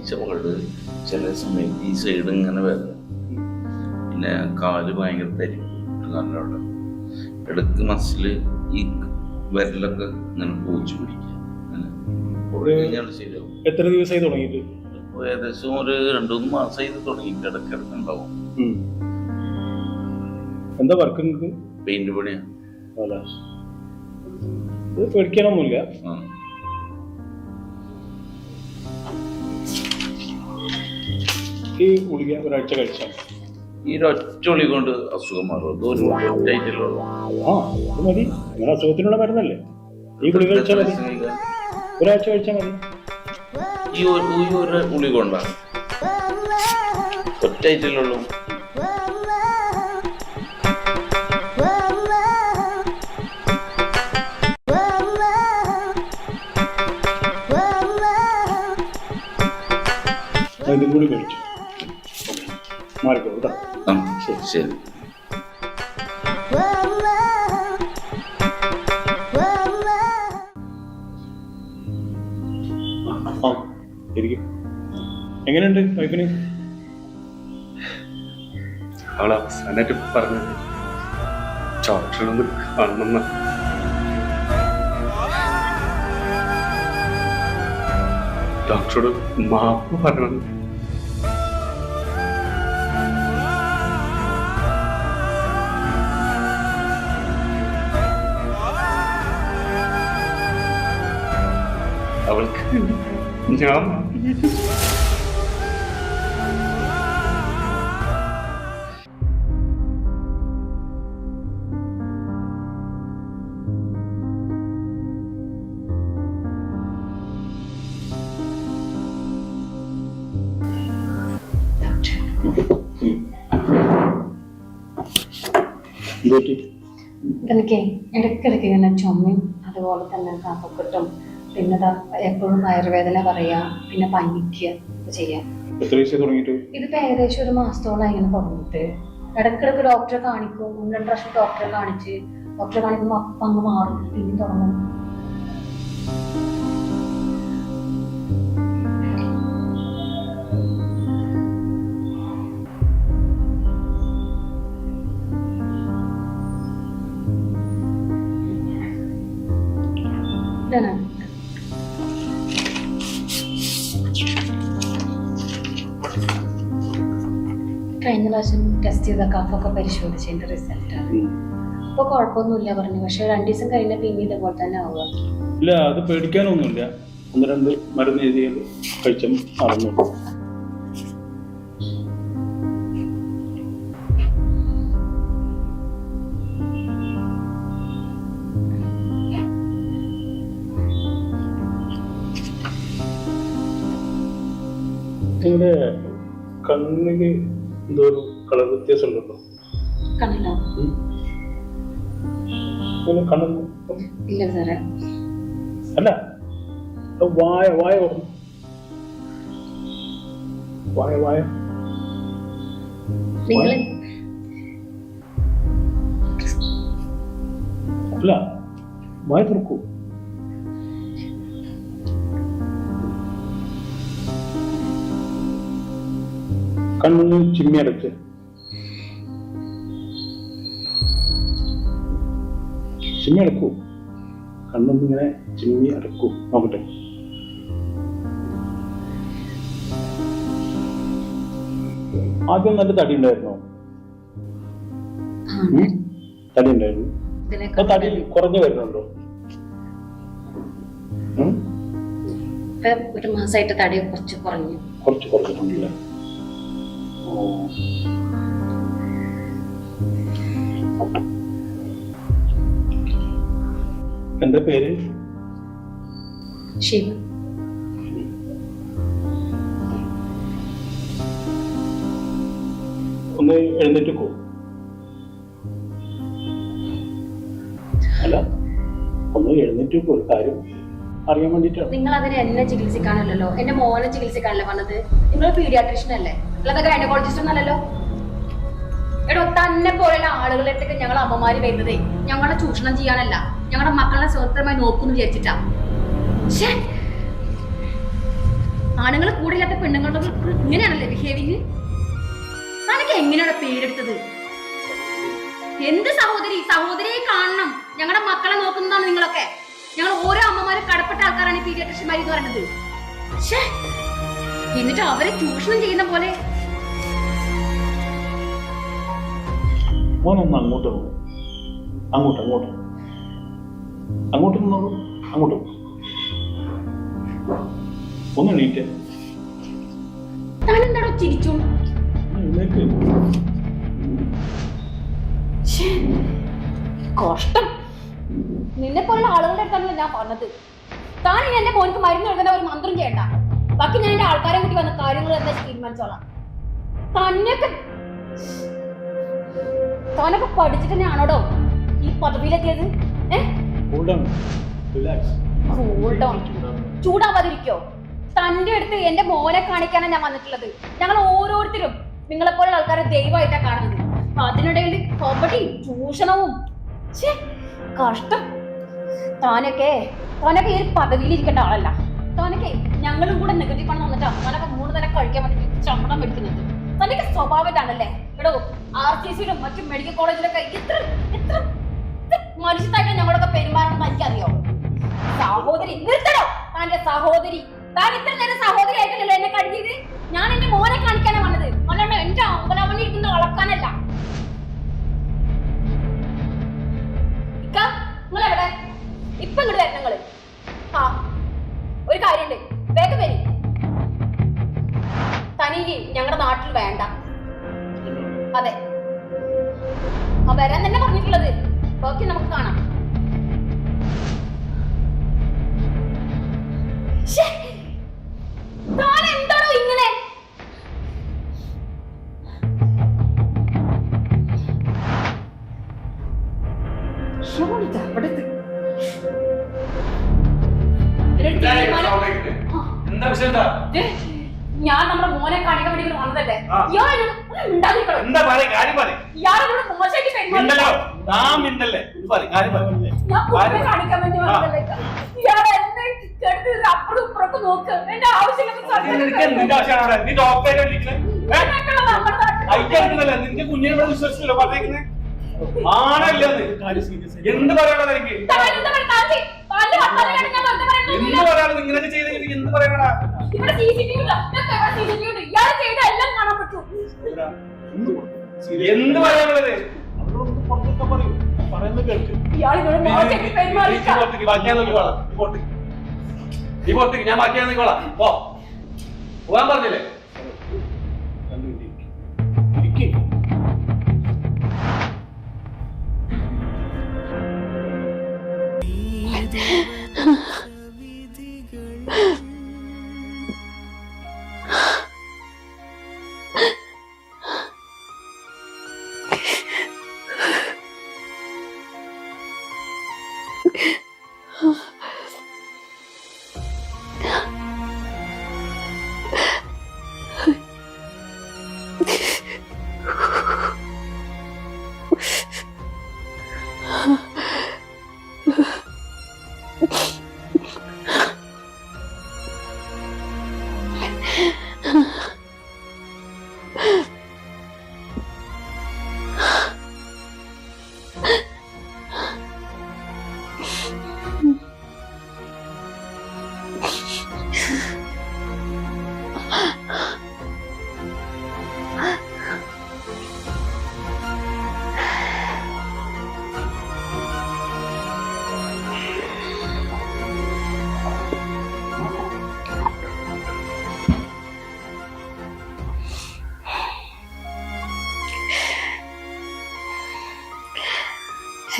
പാട് ചില സമയത്ത് ഈ സൈഡ് ഇങ്ങനെ വരും. പിന്നെ കാൽ ഭയങ്കര തരിക്കും നല്ലോണം ഇടയ്ക്ക് മസിൽ ഈ വിരലൊക്കെ ഇങ്ങനെ പൂച്ചു പിടിക്കുക അങ്ങനെ ഒരു- കഴിഞ്ഞാൽ ശരിയാവും. എത്ര ദിവസമായി തുടങ്ങിയിട്ട്? ഇപ്പൊ ഏകദേശം ഒരു രണ്ടു മൂന്ന് മാസം ഇത് തുടങ്ങിയിട്ട് ഇടയ്ക്കിടയ്ക്ക് ഉണ്ടാവും. എന്താ വർക്ക് നിങ്ങൾക്ക് പെയിന്റ് പണിയാണ് പേടിക്കാനൊന്നുമില്ല. ഈ ഗുളിക ഒരാഴ്ച കഴിച്ചാൽ ഈ ഒറ്റ ഉള്ളി കൊണ്ട് അസുഖം മാറും അത് ഒരു ഒറ്റയിട്ടില്ലുള്ളൂ ആ അത് മതി. നിങ്ങളുടെ അസുഖത്തിനുള്ള മരുന്നല്ലേ. ഈ ഗുളിക കഴിച്ചാൽ മതി. ഒരാഴ്ച കഴിച്ചാൽ മതി. ഈ ഒരു ഈ ഒരു ഉള്ളി കൊണ്ടാണ് ഒറ്റയിട്ടില്ലുള്ളൂ ഇതും കൂടി കഴിച്ചു. ശരി. എങ്ങനെയുണ്ട് വൈഫിന്? അവൾ അവസാനമായിട്ട് പറഞ്ഞത് ഡോക്ടറൊന്ന് കാണണം ഡോക്ടറോട് മാപ്പ് പറയണം. അവൾക്ക്. ഞാൻ എനിക്ക് ഇടയ്ക്കിടയ്ക്ക് ഇങ്ങനെ ചുമയും അതുപോലെ തന്നെ കഫക്കെട്ടും പിന്നെ എപ്പോഴും വയറുവേദന പറയാ പിന്നെ പനിക്കുക ചെയ്യാം. ഇതിപ്പോ ഏകദേശം ഒരു മാസത്തോളം ഇങ്ങനെ തുടങ്ങിയിട്ട്. ഇടക്കിടക്ക് ഡോക്ടറെ കാണിക്കും ഒന്ന് രണ്ട് പ്രാവശ്യം ഡോക്ടറെ കാണിച്ച് ഡോക്ടറെ കാണിക്കുമ്പോൾ അപ്പം അങ്ങ് മാറും പിന്നെ തുടങ്ങും. ഇതാണ്. കഴിഞ്ഞ പ്രാവശ്യം ടെസ്റ്റ് ചെയ്ത കഫൊക്കെ പരിശോധിച്ചതിന്റെ റിസൾട്ട് അപ്പൊ കുഴപ്പമൊന്നുമില്ല പറഞ്ഞു. പക്ഷെ രണ്ടു ദിവസം കഴിഞ്ഞ പിന്നെ ഇതേപോലെ തന്നെ ആവുക. ഇല്ല അത് പേടിക്കാനൊന്നുമില്ല. ഒന്ന് രണ്ട് മരുന്ന് എഴുതിയാൽ കഴിച്ചും മറന്നു നിങ്ങളുടെ കണ്ണിന് എന്തോ ഒരു കളർ വ്യത്യാസം ഉണ്ടല്ലോ ഇല്ല സാറേ. അല്ല വായ വായ പറഞ്ഞു വായ വായ. അല്ല വായ തുറക്കൂ. കണ്ണൊന്ന് ചിമ്മിയടച്ച് ചിമ്മി അടക്കൂ. കണ്ണൊന്ന് ഇങ്ങനെ ചിമ്മി അടക്കൂ. നോക്കട്ടെ. ആദ്യം നല്ല തടി ഉണ്ടായിരുന്നോ? തടി ഉണ്ടായിരുന്നു. അപ്പൊ തടി കുറഞ്ഞു വരുന്നുണ്ടോ? ഇപ്പൊ ഒരു മാസമായിട്ട് തടി കുറച്ച് കുറഞ്ഞു. കുറച്ച് കുറഞ്ഞിട്ടുണ്ടല്ലേ. എന്താ പേര്? ശിവ. ഒന്ന് എഴുന്നേറ്റ് അല്ല ഒന്ന് എഴുന്നേറ്റ് പോ ഒരു കാര്യം അറിയാൻ വേണ്ടിട്ടാണ് നിങ്ങൾ അതിന് എന്നെ ചികിത്സിക്കാനല്ലോ എന്റെ മോനെ ചികിത്സിക്കാനല്ലേ പറഞ്ഞത് നിങ്ങൾ പീഡിയാട്രീഷ്യൻ അല്ലേ? അല്ലാതെ ഗൈനക്കോളജിസ്റ്റ് ഒന്നല്ലല്ലോ? എടോ തന്നെ പോലെയുള്ള ആളുകളെടുത്തേക്ക് ഞങ്ങൾ അമ്മമാര് വരുന്നതേ ഞങ്ങളെ ചൂഷണം ചെയ്യാനല്ല ഞങ്ങളുടെ മക്കളെ സ്വതന്ത്രമായി നോക്കുന്നു വിചാരിച്ചിട്ടാ. ആണുങ്ങൾ കൂടില്ലാത്ത പെണ്ണുങ്ങളുടെ ഇങ്ങനെയാണല്ലേ ബിഹേവിങ് തനിക്ക് എങ്ങനെയാണ് പേരെടുത്തത്? എന്ത് സഹോദരി? സഹോദരിയെ കാണണം. ഞങ്ങളുടെ മക്കളെ നോക്കുന്നതാണ് നിങ്ങളൊക്കെ. ഞങ്ങൾ ഓരോ അമ്മമാരും കടപ്പെട്ട ആൾക്കാരാണ് പീഡിയാട്രിഷ്യന്മാർ എന്ന് പറയുന്നത്. എന്നിട്ട് അവരെ ചൂഷണം ചെയ്യുന്ന പോലെ മോനൊന്ന് അങ്ങോട്ട് പോകും അങ്ങോട്ട് അങ്ങോട്ട്. അങ്ങോട്ട് നിന്നോളൂ അങ്ങോട്ട്. ഒന്ന് എണീറ്റ്. ചിരിച്ചു. കഷ്ടം. നിന്നെ പോലുള്ള ആളുകളുടെ അടുത്താണല്ലോ ഞാൻ പറഞ്ഞത്. താൻ ഇനി എന്റെ മോനിക്ക് മരുന്ന് എഴുതുന്ന ഒരു മന്ത്രം ചെയ്യണ്ട. ബാക്കി ഞാൻ എന്റെ ആൾക്കാരെ കൂട്ടി വന്ന കാര്യങ്ങൾ എന്താ തീരുമാനിച്ചോളാം. തന്നെയൊക്കെ താനൊക്കെ പഠിച്ചിട്ട് തന്നെയാണോടോ ഈ പദവിയിലെത്തിയത്. ചൂടാവാതിരിക്കോ? തന്റെ അടുത്ത് എന്റെ മോനെ കാണിക്കാനാണ് ഞാൻ വന്നിട്ടുള്ളത്. ഞങ്ങൾ ഓരോരുത്തരും നിങ്ങളെ പോലുള്ള ആൾക്കാരെ ദൈവമായിട്ടാണ് കാണുന്നത്. അതിനിടയിൽ കബഡി ചൂഷണവും കഷ്ടം. താനൊക്കെ താനൊക്കെ ഈ ഒരു പദവിയിൽ ഇരിക്കേണ്ട ആളല്ല. താനൊക്കെ ഞങ്ങളും കൂടെ നികുതി പണം വന്നിട്ടാ താനൊക്കെ മൂന്ന് തരം കഴിക്കാൻ വേണ്ടി ശമ്പളം മേടിക്കുന്നത്. തനിക്ക് സ്വഭാവം ഇതാണല്ലേ? എടോ ആർ സി സിയിലും മറ്റു മെഡിക്കൽ കോളേജിലൊക്കെ ഇത്ര ഇത്ര മനുഷ്യത്തായിട്ട് ഞങ്ങളൊക്കെ പെരുമാറണം എനിക്കറിയോ? സഹോദരി നിർത്തടോ. താന്റെ സഹോദരി. താൻ ഇത്ര നേരം സഹോദരി ആയിട്ടല്ലോ എന്നെ കഴിഞ്ഞത് ഞാൻ എന്റെ മോനെ കാണിക്കാനാണ് വന്നത്. അല്ലാണ്ട് എന്റെ അമ്പലമണി ഇരിക്കുന്ന അളക്കാനല്ല അവിടെ നീ ഡോക്ടറെ വിളിക്കുന്നത് ഇതിനൊക്കെയുള്ള നമ്മുടെ വന്നതല്ലേ നിന്റെ കുഞ്ഞിനെ ഇവിടെ വിശ്വസിച്ചല്ലോ പറഞ്ഞേക്കുന്നത് ആണല്ലേ അത്? കാര്യം serious ആയി. എന്ത് പറയാനുള്ളത് എനിക്ക്? എന്താ. പറയാനുള്ളത് ഇങ്ങനെയൊക്കെ ചെയ്തെങ്കിൽ എന്ത് പറയണടാ എന്ത് പറയാനുള്ളത് പറയുന്നത് കേൾക്ക്. ഞാൻ CCTV നിക്കോളാം പോ. എല്ലാം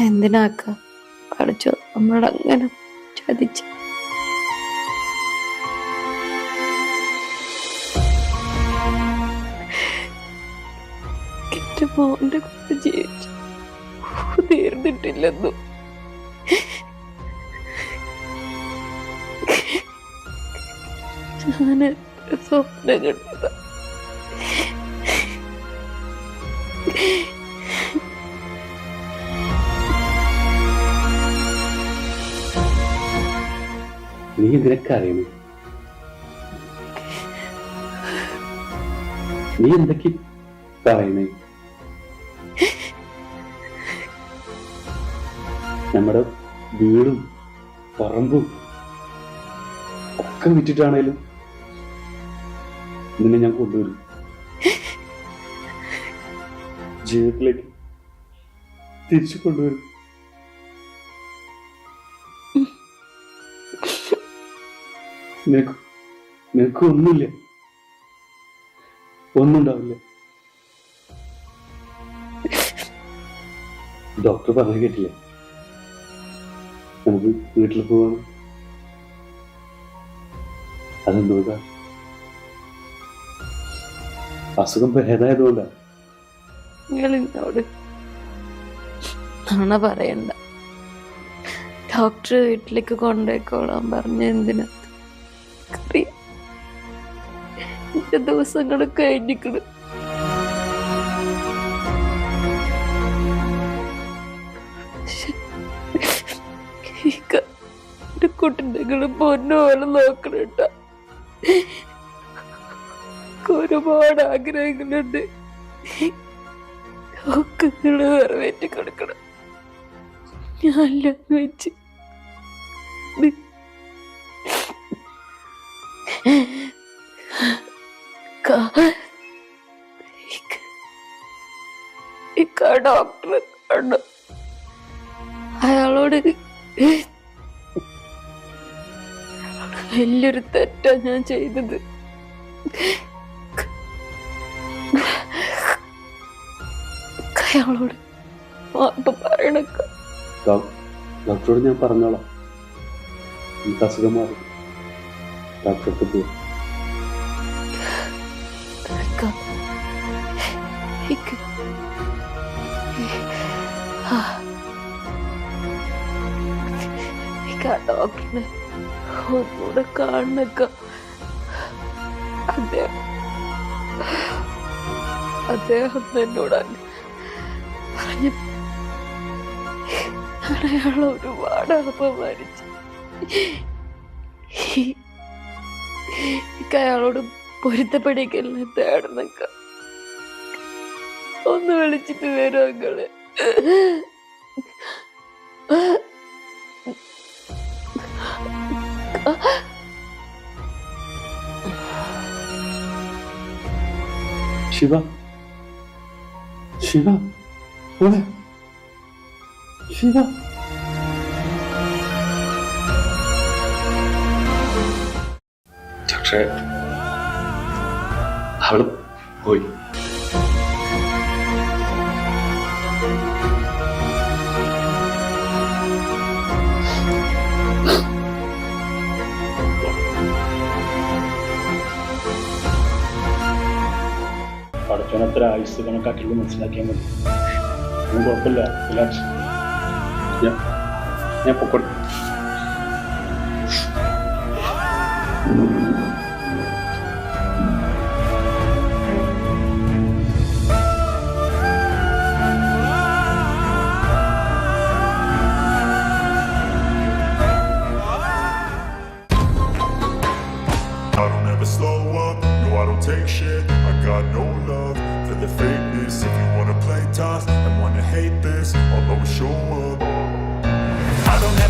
എന്തിനാക്ക? പഠിച്ചു നമ്മളങ്ങനെ ചതിച്ചു. എന്റെ ജീവിച്ചു തീർന്നിട്ടില്ലെന്നു. ഞാൻ സ്വപ്നം കണ്ടതാ. നീ ഇതിനൊക്കെ അറിയണം നീ എന്തൊക്കെ പറയണേ നമ്മുടെ വീടും പറമ്പും ഒക്കെ വിറ്റിട്ടാണേലും നിന്നെ ഞാൻ കൊണ്ടുവരും. ജീവിതത്തിലേക്ക് തിരിച്ചു കൊണ്ടുവരും. നിനക്ക് നിനക്ക് ഒന്നുമില്ല. ഒന്നും ഉണ്ടാവില്ല ഡോക്ടർ പറഞ്ഞു കേട്ടില്ലേ. നമുക്ക് വീട്ടിൽ പോവാണ്. അതെന്തോ അസുഖം ഭേദായതുകൊണ്ടാണ് പറയണ്ട. ഡോക്ടർ വീട്ടിലേക്ക് കൊണ്ടുപോയിക്കോളാൻ പറഞ്ഞ എന്തിനാ? ദിവസങ്ങൾ കഴിഞ്ഞിക്കണ്. കുട്ടികൾ പൊന്നു നോക്കണട്ട ഒരുപാട് ആഗ്രഹങ്ങളുണ്ട്. ഒക്കെ നിറവേറ്റി കൊടുക്കണം. ഞാൻ വെച്ച് ഡോക്ടർ കണ്ടു. അയാളോട് വലിയൊരു തെറ്റാ ഞാൻ ചെയ്തത്. അയാളോട് പറയണക്ക ഡോക്- ഡോക്ടറോട് ഞാൻ പറഞ്ഞോളാം. അസുഖം മാറി. ഡോക്ടർക്ക് ഡോക്ടറിനെ ഒന്നുകൂടെ അദ്ദേഹം അദ്ദേഹം എന്നോട് പറഞ്ഞു. അയാൾ ഒരുപാട് അപമാനിച്ചു. എനിക്ക് അയാളോട് പൊരുത്തപ്പെടിക്കല്ലേ തേടുന്നക്ക ഒന്ന് വിളിച്ചിട്ട് വരും ശിവ. ശിവ. ശിവ. പക്ഷേ അവള് പോയി പഠിച്ചോനത്ര ആയുസ് കണക്കാക്കിയിട്ട് മനസ്സിലാക്കിയാൽ മതി ഒന്നും കുഴപ്പമില്ല റിലാക്സ് ഞാൻ ഞാൻ പൊക്കോട്ടെ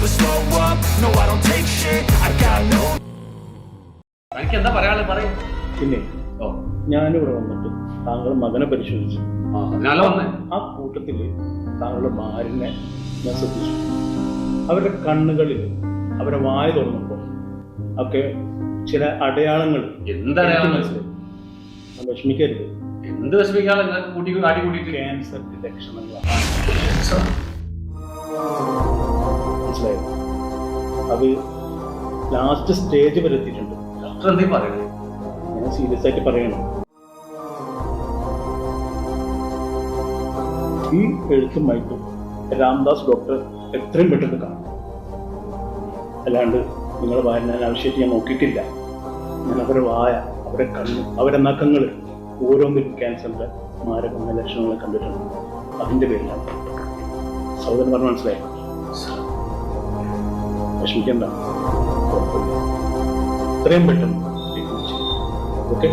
Don't slow up, no I don't take shit. I got no എനിക്ക് എന്താ പറയാനുള്ളത്? പറയും. പിന്നെ ഓ ഞാനിവിടെ വന്നിട്ട് താങ്കൾ മകനെ പരിശോധിച്ചു. ആ അതിനാല വന്നേ? ആ കൂട്ടത്തിൽ താങ്കളുടെ ഭാര്യനെ ഞാൻ ശ്രദ്ധിച്ചു. അവരുടെ കണ്ണുകളിൽ അവരുടെ വായ തുറന്നപ്പോൾ ഒക്കെ ചില അടയാളങ്ങൾ എന്തടയാളം വിഷമിക്കരുത്. എന്ത് വിഷമിക്കാതെ കൂട്ടി കാട്ടി കൂട്ടിയിട്ട്? ക്യാൻസറിന്റെ ലക്ഷണങ്ങളാണ്. മനസ്സിലായോ അത് ലാസ്റ്റ് സ്റ്റേജ് വരെ എത്തിയിട്ടുണ്ട്. ഞാൻ സീരിയസ് ആയിട്ട് പറയണം. ഈ എഴുത്തും മയക്കും രാംദാസ് ഡോക്ടർ എത്രയും പെട്ടെന്ന് കാണും. അല്ലാണ്ട് നിങ്ങൾ വായന ആവശ്യമായിട്ട് ഞാൻ നോക്കിയിട്ടില്ല. ഞാൻ അവരുടെ വായ അവരുടെ കണ്ണ് അവരുടെ നഖങ്ങൾ ഓരോന്നിലും ക്യാൻസറിന്റെ മാരകമായ ലക്ഷണങ്ങളെ കണ്ടിട്ടുണ്ട്. അതിന്റെ പേരിലാണ്. സൗദൻ പറഞ്ഞ മനസ്സിലായി? വിഷമിക്കണ്ട ഇത്രയും പെട്ടെന്ന്. ഓക്കെ?